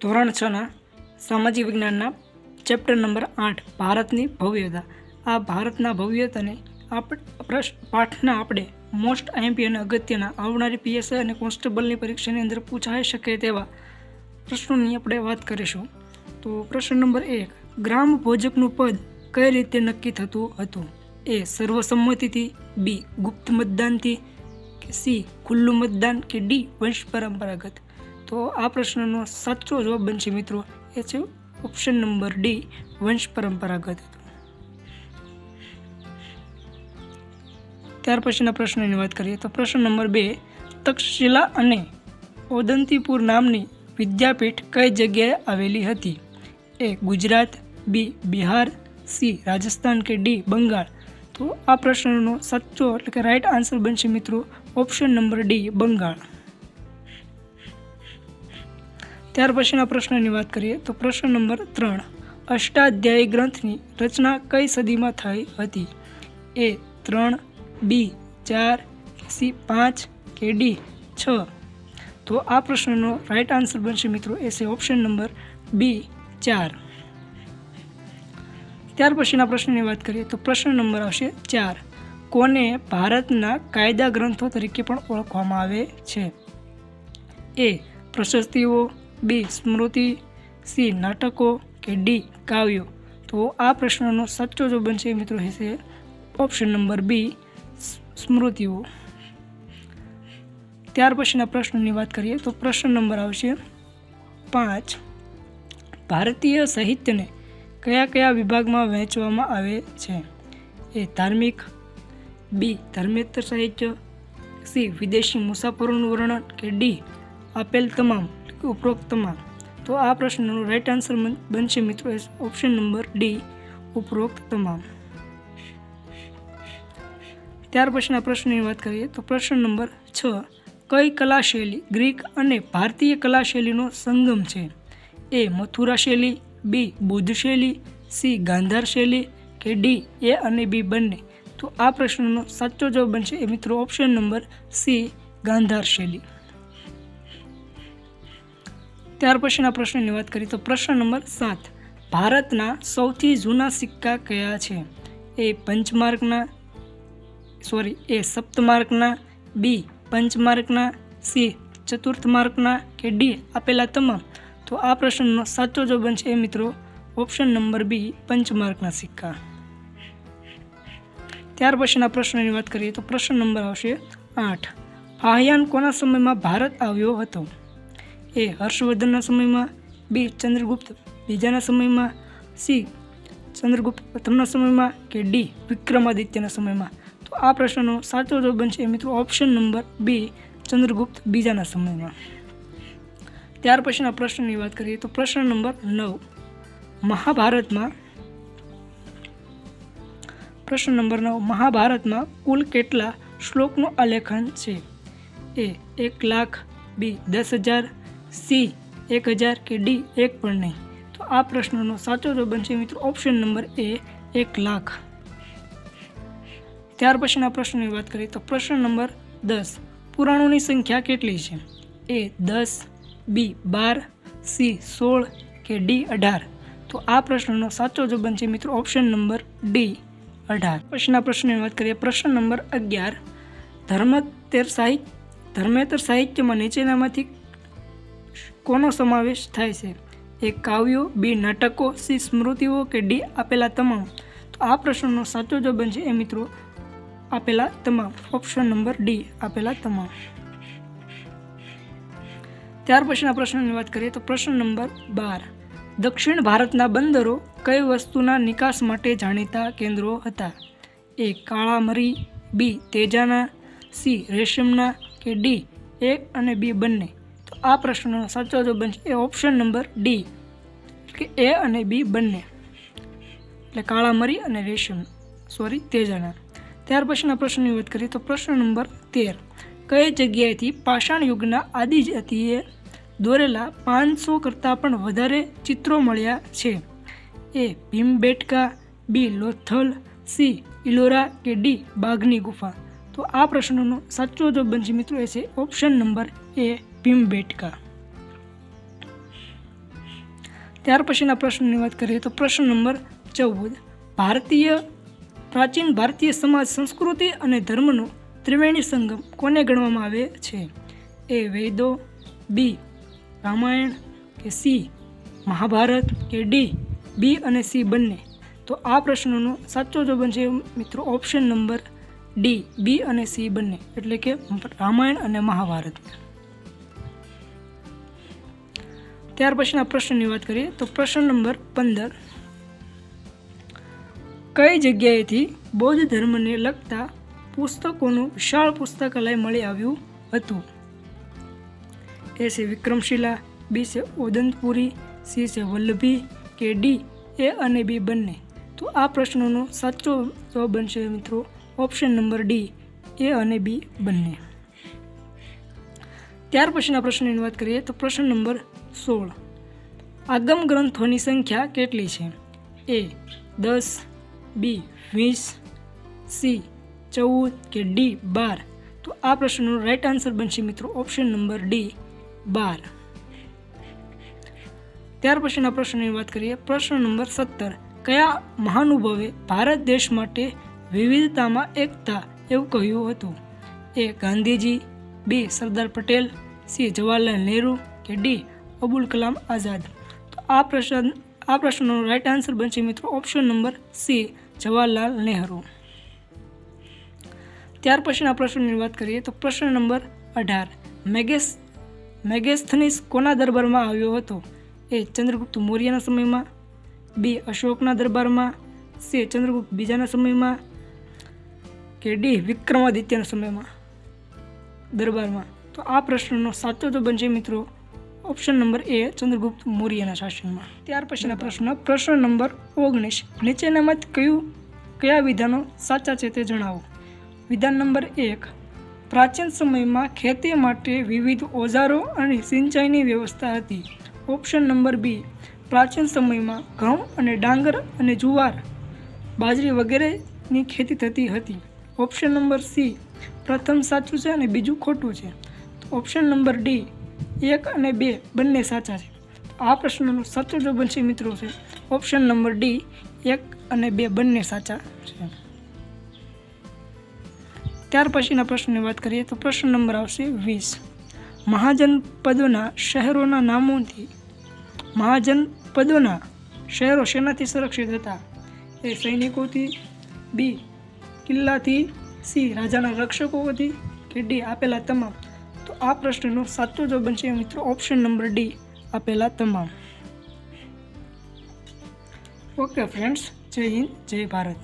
ધોરણ છના સામાજિક વિજ્ઞાનના ચેપ્ટર નંબર આઠ, ભારતની ભવ્યતા. આ ભારતના ભવ્યતાને આપ પ્રશ્ન પાઠના આપણે મોસ્ટ આઈએમપી અને અગત્યના આવનારી પીએસઆઈ અને કોન્સ્ટેબલની પરીક્ષાની અંદર પૂછાઈ શકે તેવા પ્રશ્નોની આપણે વાત કરીશું. તો પ્રશ્ન નંબર એક, ગ્રામ ભોજકનું પદ કઈ રીતે નક્કી થતું હતું? એ, સર્વસંમતિથી, બી, ગુપ્ત મતદાનથી, કે સી, ખુલ્લું મતદાન, કે ડી, વંશ પરંપરાગત? તો આ પ્રશ્નનો સાચો જવાબ બનશે મિત્રો. એ છે ઓપ્શન નંબર ડી વંશ પરંપરાગત. હતું ત્યાર પછીના પ્રશ્નની વાત કરીએ તો પ્રશ્ન નંબર બે, તક્ષશિલા અને ઓદંતીપુર નામની વિદ્યાપીઠ કઈ જગ્યાએ આવેલી હતી? A Gujarat, B Bihar, C Rajasthan કે ડી બંગાળ? તો આ પ્રશ્નનો સાચો એટલે કે રાઈટ આન્સર બનશે મિત્રો ઓપ્શન નંબર ડી બંગાળ. ત્યાર પછીના પ્રશ્નની વાત કરીએ તો પ્રશ્ન નંબર ત્રણ. અષ્ટાધ્યાયી ગ્રંથની રચના કઈ સદીમાં થઈ હતી? એ ત્રણ, બી ચાર, સી પાંચ કે ડી છ? તો આ પ્રશ્નનો રાઈટ આન્સર બનશે મિત્રો, એ છે ઓપ્શન નંબર બી ચાર. ત્યાર પછીના પ્રશ્નની વાત કરીએ તો પ્રશ્ન નંબર આવશે ચાર. કોને ભારતના કાયદા ગ્રંથો તરીકે પણ ઓળખવામાં આવે છે? એ પ્રશસ્તિઓ બી સ્મૃતિ સી નાટકો કે ડી કાવ્યો? તો આ પ્રશ્નનો સાચો જો બનશે મિત્રો હશે ઓપ્શન નંબર બી સ્મૃતિઓ. ત્યાર પછીના પ્રશ્નની વાત કરીએ તો પ્રશ્ન નંબર આવશે પાંચ. ભારતીય સાહિત્યને કયા કયા વિભાગમાં વહેંચવામાં આવે છે? એ ધાર્મિક, બી ધર્મેતર સાહિત્ય, સી વિદેશી મુસાફરોનું વર્ણન કે ડી આપેલ તમામ કે ઉપરોક્ત તમામ. તો આ પ્રશ્નનો રાઈટ આન્સર બનશે મિત્રો. ઓપ્શન નંબર ડી ઉપરોક્ત તમામ. ત્યાર પછીના પ્રશ્નની વાત કરીએ તો પ્રશ્ન નંબર છ, કઈ કલા શૈલી ગ્રીક અને ભારતીય કલા શૈલીનો સંગમ છે? એ, મથુરા શૈલી બી બુદ્ધ શૈલી સી ગાંધાર શૈલી કે ડી એ અને બી બંને? તો આ પ્રશ્નનો સાચો જવાબ બનશે એ મિત્રો ઓપ્શન નંબર સી ગાંધાર શૈલી. ત્યાર પછીના પ્રશ્નની વાત કરીએ તો પ્રશ્ન નંબર સાત. ભારતના સૌથી જૂના સિક્કા કયા છે? એ પંચમાર્કના, સોરી, એ સપ્તમાર્કના, બી પંચમાર્કના, સી ચતુર્થ માર્કના કે ડી આપેલા તમામ? તો આ પ્રશ્નનો સાચો જવાબ બનશે એ મિત્રો ઓપ્શન નંબર બી પંચમાર્કના સિક્કા. ત્યાર પછીના પ્રશ્નની વાત કરીએ તો પ્રશ્ન નંબર આવશે આઠ. આહયાન કોના સમયમાં ભારત આવ્યો હતો? એ હર્ષવર્ધનના સમયમાં, બી ચંદ્રગુપ્ત બીજાના સમયમાં, સી ચંદ્રગુપ્ત પ્રથમના સમયમાં કે ડી વિક્રમાદિત્યના સમયમાં? તો આ પ્રશ્નનો સાચો જવાબ બનશે મિત્રો ઓપ્શન નંબર બી ચંદ્રગુપ્ત બીજાના સમયમાં. ત્યાર પછીના પ્રશ્નની વાત કરીએ તો પ્રશ્ન નંબર નવ. મહાભારતમાં પ્રશ્ન નંબર નવ. મહાભારતમાં કુલ કેટલા શ્લોકનું આલેખન છે? એ એક લાખ, બી દસ હજાર સી, એક હજાર કે ડી, એક પણ નહીં? તો આ પ્રશ્નનો સાચો જવાબ બનશે મિત્રો ઓપ્શન નંબર એ એક લાખ. ત્યાર પછીના પ્રશ્નની વાત કરીએ તો પ્રશ્ન નંબર દસ, પુરાણોની સંખ્યા કેટલી છે? એ દસ બી બાર સી સોળ કે ડી અઢાર? તો આ પ્રશ્નનો સાચો જવાબ બનશે મિત્રો ઓપ્શન નંબર ડી અઢાર. પછીના પ્રશ્નની વાત કરીએ, પ્રશ્ન નંબર અગિયાર, ધર્મતેર સાહિત્ય, ધર્મેતર સાહિત્યમાં નીચેનામાંથી કોનો સમાવેશ થાય છે? એ કાવ્યો, બી નાટકો સી સ્મૃતિઓ કે ડી આપેલા તમામ? તો આ પ્રશ્નનો સાચો જવાબ બનશે એ મિત્રો આપેલા તમામ. ઓપ્શન નંબર ડી આપેલા તમામ. ત્યાર પછીના પ્રશ્નની વાત કરીએ તો પ્રશ્ન નંબર બાર. દક્ષિણ ભારતના બંદરો કઈ વસ્તુના નિકાસ માટે જાણીતા કેન્દ્રો હતા? એ કાળા મરી બી તેજાના, સી રેશમના કે ડી એક અને બી બંને? તો આ પ્રશ્નનો સાચો જવાબ બનશે. એ ઓપ્શન નંબર ડી કે એ અને બી બંને. એટલે કાળા મરી અને રેશમ. સોરી તેજાના. ત્યાર પછીના પ્રશ્નની વાત કરીએ તો પ્રશ્ન નંબર તેર. કઈ જગ્યાએથી પાષાણ યુગના આદિજાતિએ દોરેલા પાંચસો કરતાં પણ વધારે ચિત્રો મળ્યા છે? A Bhimbetka. B Lothal. C Ellora કે ડી બાઘની ગુફા? તો આ પ્રશ્નનો સાચો જવાબ બનશે મિત્રો, એ છે ઓપ્શન નંબર એ ભીમબેટકા ત્યાર પછીના પ્રશ્નની વાત કરીએ તો પ્રશ્ન નંબર ચૌદ. ભારતીય, પ્રાચીન ભારતીય સમાજ, સંસ્કૃતિ અને ધર્મનો ત્રિવેણી સંગમ કોને ગણવામાં આવે છે? એ વેદો, બી, રામાયણ કે સી, મહાભારત કે ડી, બી અને સી બંને? તો આ પ્રશ્નનો સાચો જવાબ છે મિત્રો ઓપ્શન નંબર ડી, બી અને સી બંને. એટલે કે રામાયણ અને મહાભારત. ત્યાર પછીના પ્રશ્નની વાત કરીએ તો પ્રશ્ન નંબર પંદર. કઈ જગ્યાએથી બૌદ્ધ ધર્મને લગતા પુસ્તકોનું વિશાળ પુસ્તકાલય મળી આવ્યું હતું? એ છે વિક્રમશિલા, બી છે ઓદંતપુરી સી છે વલ્લભી, કે ડી એ અને બી બંને? તો આ પ્રશ્નોનો સાચો જવાબ બનશે મિત્રો ઓપ્શન નંબર ડી, એ અને બી બંને. ત્યાર પછીના પ્રશ્નની વાત કરીએ તો પ્રશ્ન નંબર સોળ. આગમ ગ્રંથોની સંખ્યા કેટલી છે? એ, દસ, બી, વીસ, સી, ચૌદ કે ડી, બાર? તો આ પ્રશ્નનો રાઈટ આન્સર બનશે મિત્રો ઓપ્શન નંબર ડી, બાર. ત્યાર પછીના પ્રશ્નની વાત કરીએ. પ્રશ્ન નંબર સત્તર, કયા મહાનુભાવે ભારત દેશ માટે વિવિધતામાં એકતા એવું કહ્યું હતું? A, Gandhiji, B, Sardar Patel, C, Jawaharlal Nehru કે ડી અબુલ કલામ આઝાદ. તો આ પ્રશ્ન, આ પ્રશ્નનો રાઈટ આન્સર બનશે મિત્રો option number C Jawaharlal Nehru. ત્યાર પછીના પ્રશ્નની વાત કરીએ તો પ્રશ્ન નંબર અઢાર. મેગેસ, મેગેસ્થનીસ કોના દરબારમાં આવ્યો હતો? એ ચંદ્રગુપ્ત મૌર્યના સમયમાં બી અશોકના દરબારમાં સી ચંદ્રગુપ્ત બીજાના સમયમાં, કે ડી વિક્રમાદિત્યના સમયમાં, દરબારમાં. તો આ પ્રશ્નનો સાચો તો બનશે મિત્રો ઓપ્શન નંબર એ ચંદ્રગુપ્ત મૌર્યના શાસનમાં ત્યાર પછીના પ્રશ્ન પ્રશ્ન નંબર ઓગણીસ. નીચેનામાંથી કયું, કયા વિધાનો સાચા છે તે જણાવો. વિધાન નંબર એક, પ્રાચીન સમયમાં ખેતી માટે વિવિધ ઓજારો અને સિંચાઈની વ્યવસ્થા હતી. ઓપ્શન નંબર બી પ્રાચીન સમયમાં ઘઉં અને ડાંગર અને જુવાર, બાજરી વગેરેની ખેતી થતી હતી. ઓપ્શન નંબર સી પ્રથમ સાચું છે અને બીજું ખોટું છે. ઓપ્શન નંબર ડી એક અને બે બંને સાચા છે. આ પ્રશ્નનો સાચો જવાબ બનશે મિત્રો છે. ઓપ્શન નંબર ડી એક અને બે બંને સાચા છે. ત્યાર પછીના પ્રશ્નની વાત કરીએ તો પ્રશ્ન નંબર આવશે વીસ. મહાજનપદોના શહેરોના નામોથી મહાજનપદોના શહેરો શેનાથી સુરક્ષિત હતા? એ સૈનિકોથી, બી, કિલ્લાથી, સી, રાજાના રક્ષકોથી કે ડી, આપેલા તમામ આ પ્રશ્નનો સાચો જવાબ બનશે મિત્રો ઓપ્શન નંબર ડી આપેલા તમામ. ઓકે ફ્રેન્ડ્સ જય હિન્દ, જય ભારત.